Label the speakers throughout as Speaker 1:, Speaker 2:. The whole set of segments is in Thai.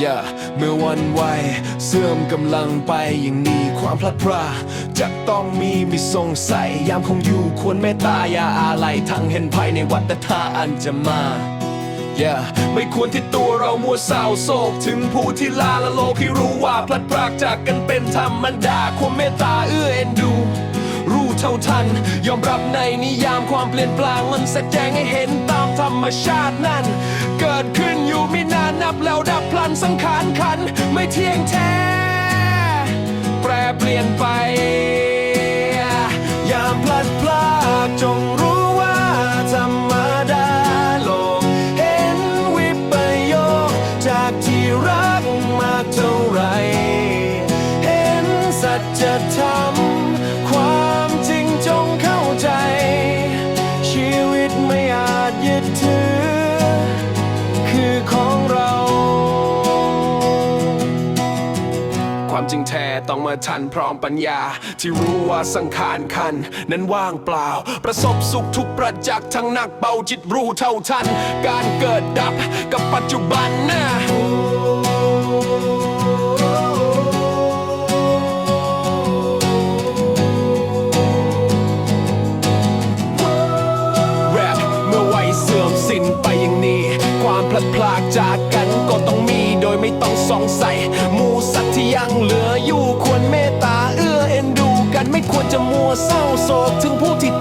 Speaker 1: อย่าเมื่อวันวัยเสื่อมกำลังไปอย่างนี้ความพลัดพรากจะต้องมีม่สงสัยยามคงอยู่ควรเมตตาอย่าอาลัยทั้งเห็นภัยในวัฏฏะอันจะมา yeah. ไม่ควรที่ตัวเรามัวเศร้าโศก ถึงผู้ที่ลาละโลกที่รู้ว่าพลัดพรากจากกันเป็นธรรมดาความเมตตาเอื้อเอ็นดู รู้เท่าทัน ยอมรับในนิยามความเปลี่ยนแปลงมันแสดงให้เห็นตามธรรมชาตินั้น เกิดขึ้นอยู่ไม่นานนับแล้วดับพลันสังขารขัน ไม่เที่ยงแท้ ความจริงแท้ต้องมาทันพร้อมปัญญา ที่รู้ว่าสังขารคัน นั้นว่างเปล่า ประสบสุขทุกประจักษ์ทั้งนักเบาจิตรู้เท่าทัน การเกิดดับกับปัจจุบันนะแรปเมื่อวัยเสื่อมสิ้นไปอย่างนี้ ความพลัดพรากจากกันก็ต้องมีโดยไม่ต้องสงสัย ควรจะมัวเศร้าโศกถึงผู้ที่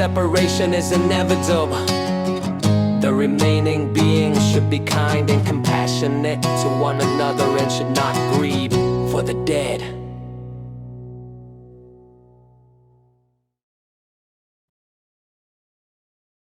Speaker 1: Separation is inevitable. The remaining beings should be kind and compassionate to one another and should not grieve for the dead.